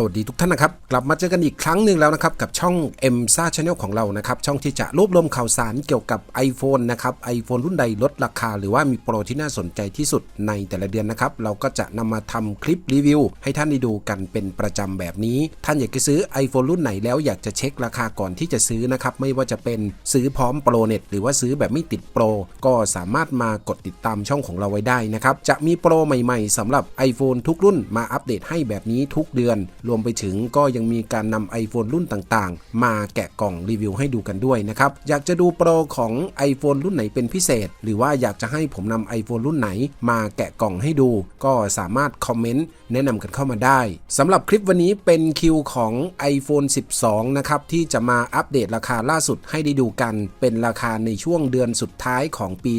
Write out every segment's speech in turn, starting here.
สวัสดีทุกท่านนะครับ กลับมาเจอกันอีกครั้งหนึ่งแล้วนะครับ กับช่อง m s a Channel ของเรานะครับ ช่องที่จะรวบรวมข่าวสารเกี่ยวกับ iPhone นะครับ iPhone รุ่นใดลดราคา หรือว่ามีโปรที่น่าสนใจที่สุดในแต่ละเดือนนะครับ เราก็จะนำมาทำคลิปรีวิว ให้ท่านได้ดูกันเป็นประจำแบบนี้ ท่านอยากจะซื้อ iPhone รุ่นไหนแล้วอยากจะเช็คราคาก่อนที่จะซื้อนะครับไม่ว่าจะเป็นซื้อพร้อมโปรเน็ตหรือว่าซื้อแบบไม่ติดโปรก็สามารถมากดติดตามช่องของเราไว้ได้นะครับจะมีโปรใหม่ ๆสำหรับ iPhone ทุกรุ่นมาอัปเดตให้แบบนี้ทุกเดือนรวมไปถึงก็ยังมีการนำ iPhone รุ่นต่างๆ มาแกะกล่องรีวิวให้ดูกันด้วยนะครับ อยากจะดูโปรของ iPhone รุ่นไหนเป็นพิเศษ หรือว่าอยากจะให้ผมนำ iPhone รุ่นไหนมาแกะกล่องให้ดู ก็สามารถคอมเมนต์แนะนำกันเข้ามาได้สำหรับคลิปวันนี้เป็นคิวของ iPhone 12 นะครับ ที่จะมาอัปเดตราคาล่าสุดให้ได้ดูกัน เป็นราคาในช่วงเดือนสุดท้ายของปี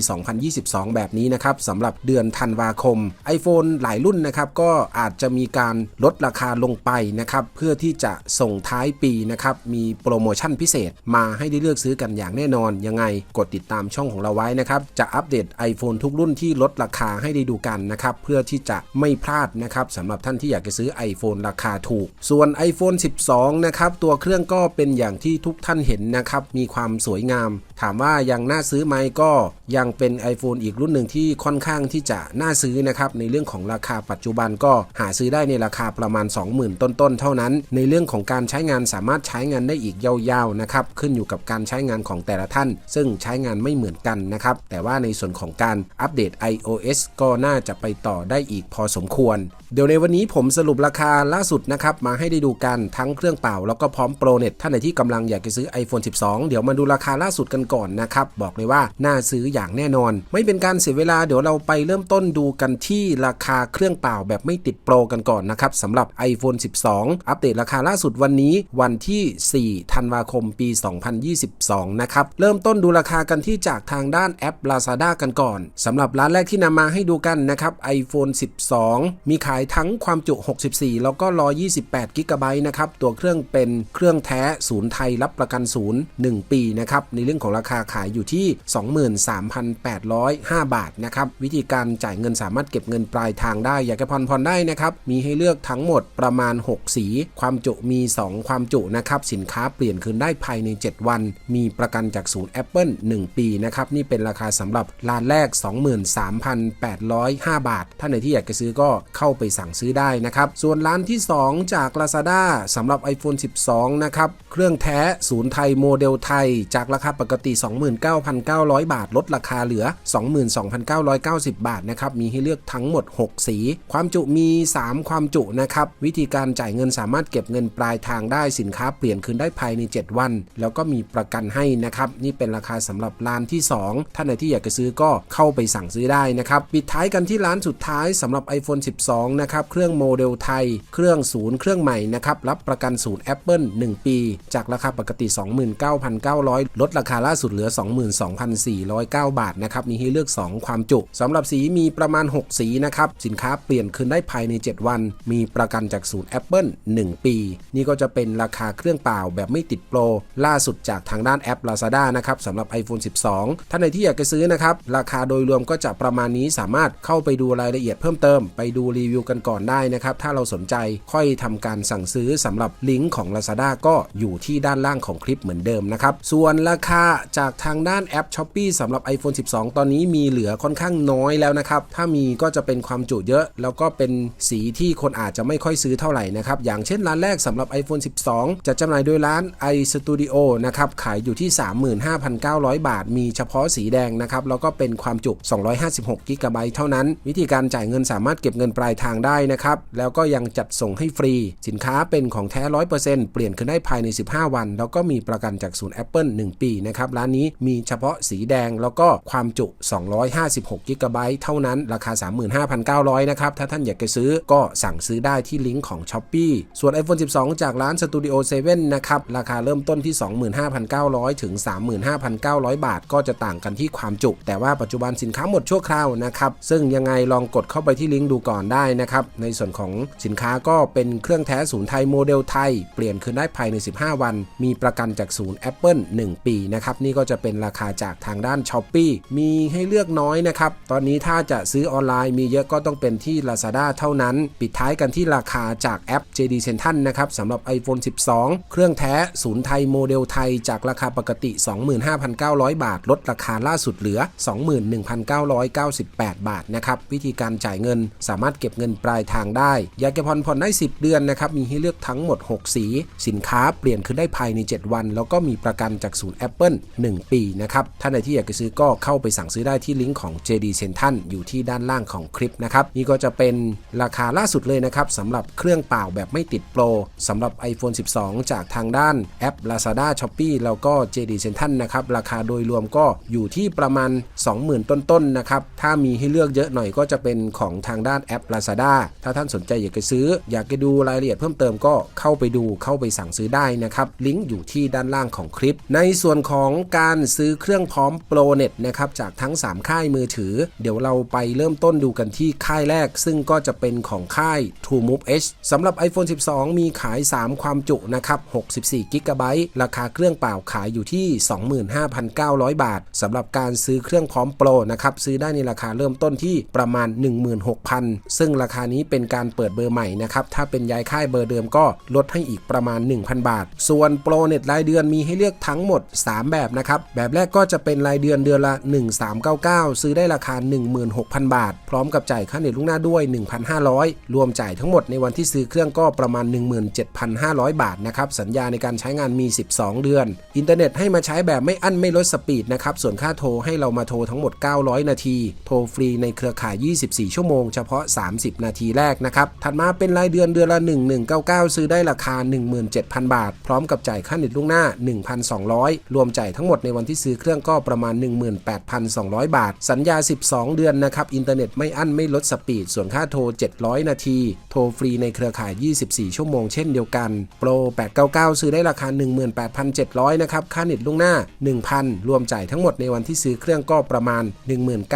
2022 แบบนี้นะครับสำหรับเดือนธันวาคม iPhone หลายรุ่นนะครับก็อาจจะมีการลดราคาลงไปนะครับเพื่อที่จะส่งท้ายปีนะครับมีโปรโมชั่นพิเศษมาให้ได้เลือกซื้อกันอย่างแน่นอนยังไงกดติดตามช่องของเราไว้นะครับจะอัปเดต iPhone ทุกรุ่นที่ลดราคาให้ได้ดูกันนะครับเพื่อที่จะไม่พลาดนะครับสำหรับท่านที่อยากจะซื้อ iPhone ราคาถูก ส่วน iPhone 12 นะครับตัวเครื่องก็เป็นอย่างที่ทุกท่านเห็นนะครับมีความสวยงาม ถามว่ายังน่าซื้อไหมก็ ยังเป็น iPhone อีกรุ่นหนึ่งที่ค่อนข้างที่จะน่าซื้อนะครับในเรื่องของราคาปัจจุบันก็หาซื้อได้ในราคาประมาณ 20,000 ต้นๆ เท่านั้น ในเรื่องของการใช้งานสามารถใช้งานได้อีกยาวๆนะครับขึ้นอยู่กับการใช้งานของแต่ละท่าน ซึ่งใช้งานไม่เหมือนกันนะครับแต่ว่าในส่วนของการอัปเดต iOS ก็น่าจะไปต่อได้อีกพอสมควร เดี๋ยวในวันนี้ผมสรุปราคาล่าสุดนะครับมาให้ได้ดูกันทั้งเครื่องเปล่าแล้วก็พร้อมโปรเน็ตท่านไหนที่กำลังอยากจะซื้อ iPhone 12 เดี๋ยวมาดูราคาล่าสุดกันก่อนนะครับบอกเลยว่าน่าซื้ออยางแน่นอน ไม่เป็นการเสียเวลาเดี๋ยวเราไปเริ่มต้นดูกันที่ราคาเครื่องเปล่าแบบไม่ติดโปรกันก่อนนะครับสำหรับ iPhone 12 อัปเดตราคาล่าสุดวันนี้วันที่ 4 ธันวาคมปี 2022 นะครับ เริ่มต้นดูราคากันที่จากทางด้านแอป Lazada กันก่อนสำหรับร้านแรกที่นำมาให้ดูกันนะครับ iPhone 12 มีขายทั้งความจุ 64 แล้วก็ 128กิกะไบต์นะครับ ตัวเครื่องเป็นเครื่องแท้ศูนย์ไทยรับประกันศูนย์1ปีนะครับ ในเรื่องของราคาขายอยู่ที่ 23 3,805 บาทนะครับ วิธีการจ่ายเงินสามารถเก็บเงินปลายทางได้ อยากจะผ่อนผ่อนได้นะครับ มีให้เลือกทั้งหมดประมาณ 6 สี ความจุมี 2 ความจุนะครับ สินค้าเปลี่ยนคืนได้ภายใน 7 วัน มีประกันจากศูนย์ Apple 1 ปีนะครับ นี่เป็นราคาสำหรับร้านแรก 23,805 บาทถ้าไหนที่อยากจะซื้อก็เข้าไปสั่งซื้อได้นะครับ ส่วนร้านที่ 2 จาก Lazada สำหรับ iPhone 12 นะครับ เครื่องแท้ศูนย์ไทยโมเดลไทย จากราคาปกติ 29,900 บาทลดราราคาเหลือ 22,990 บาทนะครับมีให้เลือกทั้งหมด 6 สี ความจุมี 3 ความจุนะครับวิธีการจ่ายเงินสามารถเก็บเงินปลายทางได้สินค้าเปลี่ยนคืนได้ภายใน 7 วัน แล้วก็มีประกันให้นะครับนี่เป็นราคาสำหรับร้านที่ 2 ท่านไหนที่อยากจะซื้อก็เข้าไปสั่งซื้อได้นะครับปิดท้ายกันที่ร้านสุดท้ายสำหรับ iPhone 12 นะครับเครื่องโมเดลไทย เครื่องศูนย์เครื่องใหม่นะครับรับประกันศูนย์ Apple 1 ปี จากราคาปกติ 29,900 ลดราคาล่าสุดเหลือ 22,490บาทนะครับมีให้เลือก 2 ความจุสำหรับสีมีประมาณ 6 สีนะครับสินค้าเปลี่ยนคืนได้ภายใน 7 วัน มีประกันจากศูนย์ Apple 1 ปี นี่ก็จะเป็นราคาเครื่องเปล่าแบบไม่ติดโปร ล่าสุดจากทางด้านแอป Lazada นะครับสำหรับ iPhone 12 ท่านไหนที่อยากจะซื้อนะครับราคาโดยรวมก็จะประมาณนี้สามารถเข้าไปดูรายละเอียดเพิ่มเติม ไปดูรีวิวกันก่อนได้นะครับถ้าเราสนใจค่อยทำการสั่งซื้อสำหรับลิงก์ของ Lazada ก็อยู่ที่ด้านล่างของคลิปเหมือนเดิมนะครับส่วนราคาจากทางด้านแอป s h อ p e e สำหรับ iPhone 12 ตอนนี้มีเหลือค่อนข้างน้อยแล้วนะครับ ถ้ามีก็จะเป็นความจุเยอะ แล้วก็เป็นสีที่คนอาจจะไม่ค่อยซื้อเท่าไหร่นะครับ อย่างเช่นร้านแรกสำหรับ iPhone 12 จะจำหน่ายโดยร้าน iStudio นะครับ ขายอยู่ที่ 35,900 บาท มีเฉพาะสีแดงนะครับ แล้วก็เป็นความจุ256กิกะไบต์เท่านั้น วิธีการจ่ายเงินสามารถเก็บเงินปลายทางได้นะครับ แล้วก็ยังจัดส่งให้ฟรี สินค้าเป็นของแท้ 100%เปลี่ยนขึ้นได้ภายใน 15 วัน แล้วก็มีประกันจากศูนย์ Apple 1 ปีนะครับ ร้านนี้มีเฉพาะสีแดงแล้วก็ความจุ 256กิกะไบต์เท่านั้น ราคา 35,900 นะครับ ถ้าท่านอยากจะซื้อก็สั่งซื้อได้ที่ลิงก์ของ s h อ p e e ส่วน iPhone 12 จากร้าน Studio 7 นะครับ ราคาเริ่มต้นที่ 25,900 ถึง 35,900 บาท ก็จะต่างกันที่ความจุ แต่ว่าปัจจุบันสินค้าหมดชั่วคราวนะครับ ซึ่งยังไงลองกดเข้าไปที่ลิงก์ดูก่อนได้นะครับ ในส่วนของสินค้าก็เป็นเครื่องแท้ศูนย์ไทยโมเดลไทย เปลี่ยนคืนได้ภายใน 15 วัน มีประกันจากศูนย์ Apple 1 ปีนะครับ นี่ก็จะเป็นราคาจากทางด้าน s h อ Shopee มีให้เลือกน้อยนะครับ ตอนนี้ถ้าจะซื้อออนไลน์มีเยอะก็ต้องเป็นที่ Lazada เท่านั้น ปิดท้ายกันที่ราคาจากแอป JD Central นะครับสำหรับ iPhone 12 เครื่องแท้ศูนย์ไทยโมเดลไทยจากราคาปกติ 25,900 บาท ลดราคาล่าสุดเหลือ 21,998 บาทนะครับ วิธีการจ่ายเงินสามารถเก็บเงินปลายทางได้ ยากจะผ่อนผ่อนได้ 10 เดือนนะครับ มีให้เลือกทั้งหมด 6 สี สินค้าเปลี่ยนคืนได้ภายใน 7 วัน แล้วก็มีประกันจากศูนย์ Apple 1 ปีนะครับท่านใดที่อยากจะซื้อก็เข้าไปสั่งซื้อได้ที่ลิงก์ของ JD Central อยู่ที่ด้านล่างของคลิปนะครับ นี่ก็จะเป็นราคาล่าสุดเลยนะครับสำหรับเครื่องเปล่าแบบไม่ติดโปรสำหรับ iPhone 12 จากทางด้านแอป Lazada Shopee แล้วก็ JD Central นะครับ ราคาโดยรวมก็อยู่ที่ประมาณ 20,000 ต้นๆนะครับ ถ้ามีให้เลือกเยอะหน่อยก็จะเป็นของทางด้านแอป Lazada ถ้าท่านสนใจอยากจะซื้อ อยากจะดูรายละเอียดเพิ่มเติมก็เข้าไปดูเข้าไปสั่งซื้อได้นะครับลิงก์อยู่ที่ด้านล่างของคลิป ในส่วนของการซื้อเครื่องพร้อมโปรเน็ตนะครับจากทั้ง 3 ค่ายมือถือ เดี๋ยวเราไปเริ่มต้นดูกันที่ค่ายแรก ซึ่งก็จะเป็นของค่าย True Move H สำหรับ iPhone 12 มีขาย 3 ความจุนะครับ64 g b ราคาเครื่องเปล่าขายอยู่ที่ 25,900 บาทสำหรับการซื้อเครื่องพร้อมโปรนะครับซื้อได้ในราคาเริ่มต้นที่ประมาณ 16,000 ซึ่งราคานี้เป็นการเปิดเบอร์ใหม่นะครับถ้าเป็นย้ายค่ายเบอร์เดิมก็ลดให้อีกประมาณ 1,000 บาท ส่วนโปรเน็ตรายเดือนมีให้เลือกทั้งหมด 3 แบบนะครับแบบแรกก็จะเป็นรายเดือนเดือนละ 1399 ซื้อได้ราคา 16,000 บาท พร้อมกับจ่ายค่าเน็ตล่วงหน้าด้วย 1,500 รวมจ่ายทั้งหมดในวันที่ซื้อเครื่องก็ประมาณ 17,500 บาทนะครับ สัญญาในการใช้งานมี 12 เดือน อินเทอร์เน็ตให้มาใช้แบบไม่อั้นไม่ลดสปีดนะครับ ส่วนค่าโทรให้เรามาโทรทั้งหมด 900 นาที โทรฟรีในเครือข่าย 24 ชั่วโมงเฉพาะ 30 นาทีแรกนะครับ ถัดมาเป็นรายเดือนเดือนละ 1199 ซื้อได้ราคา 17,000 บาท พร้อมกับจ่ายค่าเน็ตล่วงหน้า 1,200 รวมจ่ายทั้งหมดในวันที่ซื้อเครื่องก็ประมาณ18,200 บาท สัญญา 12 เดือนนะครับ อินเทอร์เน็ตไม่อั้นไม่ลดสปีด ส่วนค่าโทร 700 นาที โทรฟรีในเครือข่าย 24 ชั่วโมงเช่นเดียวกัน โปร 899 ซื้อได้ราคา 18,700 นะครับ ค่าเน็ตล่วงหน้า 1,000 รวมจ่ายทั้งหมดในวันที่ซื้อเครื่องก็ประมาณ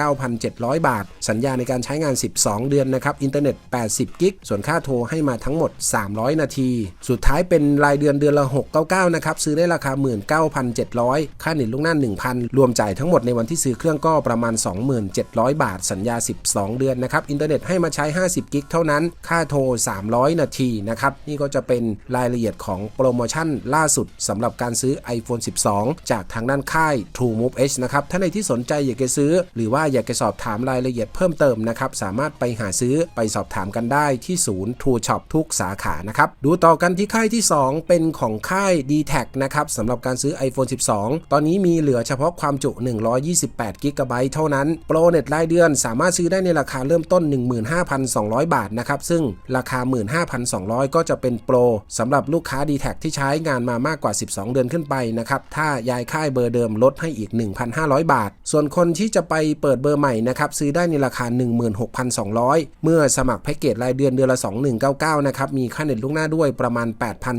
19,700 บาท สัญญาในการใช้งาน 12 เดือนนะครับอินเทอร์เน็ต 80 กิก ส่วนค่าโทรให้มาทั้งหมด 300 นาที สุดท้ายเป็นรายเดือนเดือนละ 699 นะครับ ซื้อได้ราคา 19,700 ค่าเน็ตล่วงหน้า 1,000 รวมจ่ายทั้งหมดในวันที่ซื้อเครื่องก็ประมาณ 27,000 บาท สัญญา 12 เดือนนะครับ อินเทอร์เน็ตให้มาใช้ 50 กิกเท่านั้น ค่าโทร 300 นาทีนะครับ นี่ก็จะเป็นรายละเอียดของโปรโมชั่นล่าสุดสำหรับการซื้อ iPhone 12 จากทางด้านค่าย True Move H นะครับ ถ้าในที่สนใจอยากจะซื้อ หรือว่าอยากจะสอบถามรายละเอียดเพิ่มเติมนะครับ สามารถไปหาซื้อไปสอบถามกันได้ที่ศูนย์ True Shop ทุกสาขานะครับ ดูต่อกันที่ค่ายที่ 2 เป็นของค่าย d t แทนะครับสำหรับการซื้อ iPhone 12 ตอนนี้มีเหลือเฉพาะความจุ128 g b เท่านั้น โปรเน็ตรายเดือนสามารถซื้อได้ในราคาเริ่มต้น 15,200 บาทนะครับ ซึ่งราคา 15,200 ก็จะเป็นโปรสำหรับลูกค้า d t แทที่ใช้งานมามากกว่า 12 เดือนขึ้นไปนะครับ ถ้าย้ายค่ายเบอร์เดิมลดให้อีก 1,500 บาท ส่วนคนที่จะไปเปิดเบอร์ใหม่นะครับ ซื้อได้ในราคา 16,200 เมื่อสมัครแพ็กเกจรายเดือนเดือนละ 2199 นะครับ มีค่าเน็ตล่วงหน้าด้วยประมาณ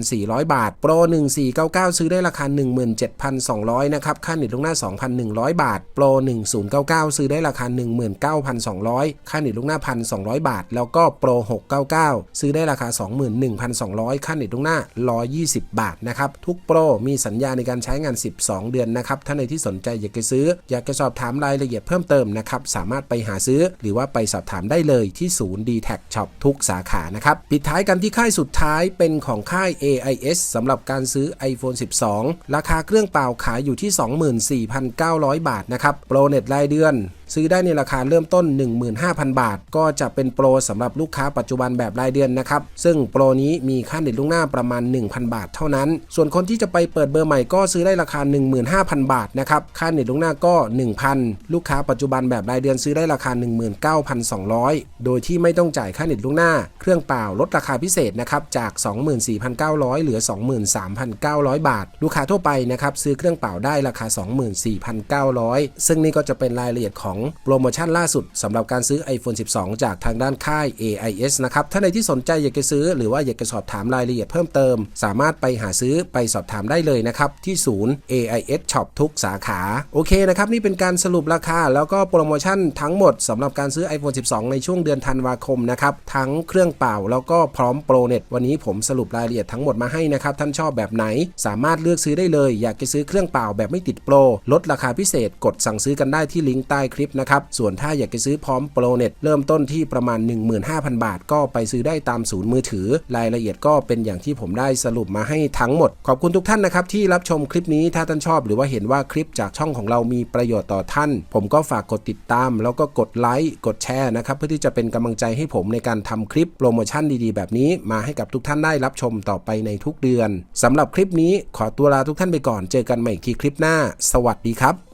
8,400 บาท โปร 1499 ซื้อได้ราคา 17,200 นะครับ ค่าเน็ตล่วงหน้า 2,100บาท โปร 1099 ซื้อได้ราคา 19,200 ค่าเน็ตล่วงหน้า 1,200 บาท แล้วก็โปร 699 ซื้อได้ราคา 21,200 ค่าเน็ตล่วงหน้า 120 บาทนะครับ ทุกโปรมีสัญญาในการใช้งาน 12 เดือนนะครับ ถ้าในที่สนใจอยากจะซื้อ อยากจะสอบถามรายละเอียดเพิ่มเติมนะครับ สามารถไปหาซื้อหรือว่าไปสอบถามได้เลยที่ศูนย์ d t แท Shop ทุกสาขานะครับ ปิดท้ายกันที่ค่ายสุดท้ายเป็นของค่าย AIS สำหรับการซื้อ iPhone 12 ราคาเครื่องเปล่าขายอยู่ที่ 24,900บาทนะครับโปรเน็ตรายเดือน ซื้อได้ในราคาเริ่มต้น 15,000 บาท ก็จะเป็นโปรสำหรับลูกค้าปัจจุบันแบบรายเดือนนะครับ ซึ่งโปรนี้มีค่าเน็ตล่วงหน้าประมาณ 1,000 บาทเท่านั้น ส่วนคนที่จะไปเปิดเบอร์ใหม่ก็ซื้อได้ราคา 15,000 บาทนะครับ ค่าเน็ตล่วงหน้าก็ 1,000 ลูกค้าปัจจุบันแบบรายเดือนซื้อได้ราคา 19,200 โดยที่ไม่ต้องจ่ายค่าเน็ตล่วงหน้า เครื่องเปล่าลดราคาพิเศษนะครับจาก 24,900 เหลือ 23,900 บาท ลูกค้าทั่วไปนะครับซื้อเครื่องเปล่าได้ราคา 24,900 ซึ่งนี่ก็จะเป็นรายละเอียดของโปรโมชั่นล่าสุดสำหรับการซื้อ iPhone 12 จากทางด้านค่าย AIS นะครับท่าใดที่สนใจอยากจะซื้อหรือว่าอยากจะสอบถามรายละเอียดเพิ่มเติม สามารถไปหาซื้อไปสอบถามได้เลยนะครับ ที่ศูนย์ AIS Shop ทุกสาขา โอเคนะครับ นี่เป็นการสรุปราคา แล้วก็โปรโมชั่นทั้งหมดสำหรับการซื้อ iPhone 12 ในช่วงเดือนธันวาคมนะครับทั้งเครื่องเปล่าแล้วก็พร้อมโปรเน็ตวันนี้ผมสรุปรายละเอียดทั้งหมดมาให้นะครับท่านชอบแบบไหน สามารถเลือกซื้อได้เลย อยากจะซื้อเครื่องเปล่าแบบไม่ติดโปรลดราคาพิเศษกดสั่งซื้อกันได้ที่ลิงก์ใต้คลิปนะครับ ส่วนถ้าอยากจะซื้อพร้อมโปรเน็ตเริ่มต้นที่ประมาณ 15,000 บาท ก็ไปซื้อได้ตามศูนย์มือถือ รายละเอียดก็เป็นอย่างที่ผมได้สรุปมาให้ทั้งหมด ขอบคุณทุกท่านนะครับที่รับชมคลิปนี้ถ้าท่านชอบ หรือว่าเห็นว่าคลิปจากช่องของเรามีประโยชน์ต่อท่าน ผมก็ฝากกดติดตาม แล้วก็กดไลค์กดแชร์นะครับเพื่อที่จะเป็นกำลังใจให้ผมในการทำคลิปโปรโมชั่นดีๆ แบบนี้มาให้กับทุกท่านได้รับชมต่อไปในทุกเดือนสำหรับคลิปนี้ขอตัวลาทุกท่านไปก่อน เจอกันใหม่อีกทีคลิปหน้า สวัสดีครับ